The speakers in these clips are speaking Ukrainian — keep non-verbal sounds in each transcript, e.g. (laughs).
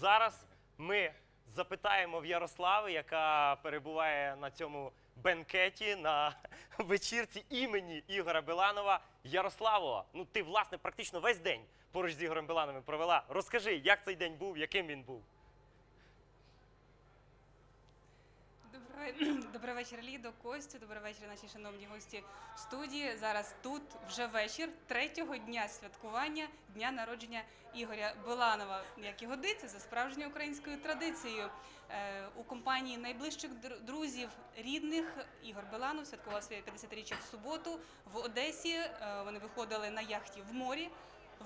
Зараз ми запитаємо в Ярослави, яка перебуває на цьому бенкеті на (laughs) вечірці імені Ігора Беланова. Ярославо, ну ти власне практично весь день поруч з Ігорем Беланом провела. Розкажи, як цей день був, яким він був. Доброго, (clears throat) добрий вечір, Лідо, Костю. Добрий вечір, наші шановні гості в студії. Зараз тут вже вечір третього дня святкування дня народження Ігоря Биланова, як і годиться за справжньою українською традицією. Е, у компанії найближчих др- друзів рідних Ігор Биланов святкував своє 50-річчя в суботу в Одесі. Е, вони виходили на яхті в морі.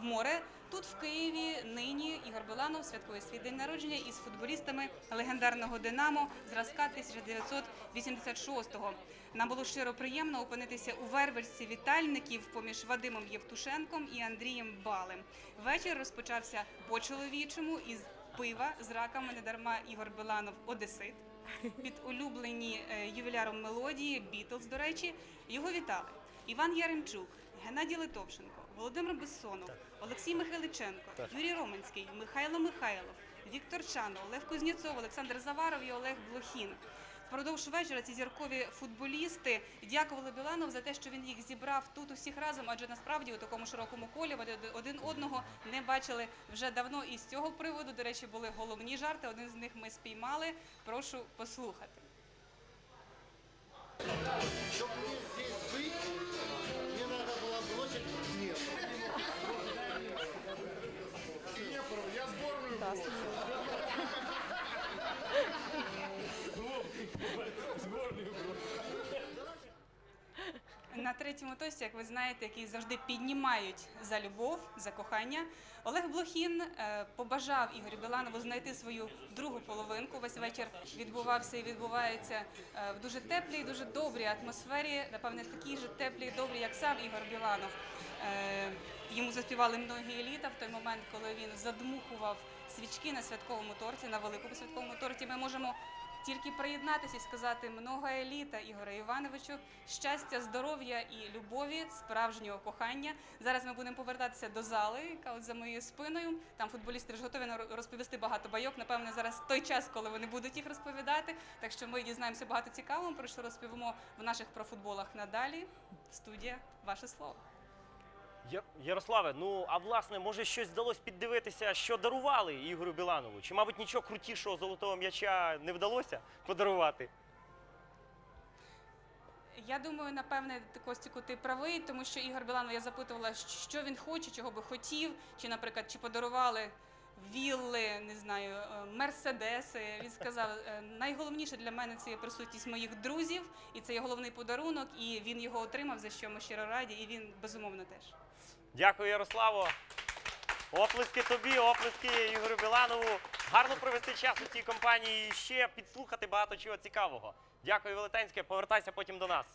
В море тут в Києві нині Ігор Биланов святкує свій день народження із футболістами легендарного Динамо зразка 1986-го. Нам було щиро приємно опинитися у вервельці вітальників поміж Вадимом Євтушенком і Андрієм Балем. Вечір розпочався по чоловічому із пива з раками недарма Ігор Биланов Одесит. Під улюблені е, ювіляром мелодії Бітлз, до речі, його вітали Іван Яремчук, Геннадій Литовченко, Володимир Бессонов, Олексій Михайличенко, Юрій Романський, Михайло Михайлов, Віктор Чано, Олег Кузнєцов, Олександр Заваров і Олег Блохін. Впродовж вечора ці зіркові футболісти дякували Біланов за те, що він їх зібрав тут усіх разом, адже насправді у такому широкому колі вони один одного не бачили вже давно. І з цього приводу, до речі, були головні жарти. Один з них ми спіймали. Прошу послухати. На третьому тості, як ви знаєте, який завжди піднімають за любов, за кохання. Олег Блохін е, побажав Ігорю Біланову знайти свою другу половинку. Весь вечір відбувався і відбувається е, в дуже теплій, дуже добрій атмосфері. Напевне, такій же теплій, добрій, як сам Ігор Біланов. Е, Йому заспівали многі еліта в той момент, коли він задмухував свічки на святковому торті, на великому святковому торті. Ми можемо тільки приєднатися і сказати много еліта Ігоря Івановичу, щастя, здоров'я і любові, справжнього кохання. Зараз ми будемо повертатися до зали, яка от за моєю спиною. Там футболісти вже готові розповісти багато байок. Напевне, зараз той час, коли вони будуть їх розповідати. Так що ми дізнаємося багато цікавого, про що розповімо в наших профутболах надалі. Студія, ваше слово. Ярославе, ну а власне, може щось вдалося піддивитися, що дарували Ігорю Біланову? Чи, мабуть, нічого крутішого золотого м'яча не вдалося подарувати? Я думаю, напевне, Костіку, ти правий, тому що Ігор Біланов я запитувала, що він хоче, чого би хотів, чи, наприклад, чи подарували вілли, не знаю, е, мерседеси. Він сказав, «Е, найголовніше для мене це є присутність моїх друзів, і це є головний подарунок, і він його отримав, за що ми щиро раді, і він безумовно теж. Дякую, Ярославо. Оплески тобі, оплески Ігорю Біланову. Гарно провести час у цій компанії і ще підслухати багато чого цікавого. Дякую, Велетенське. Повертайся потім до нас.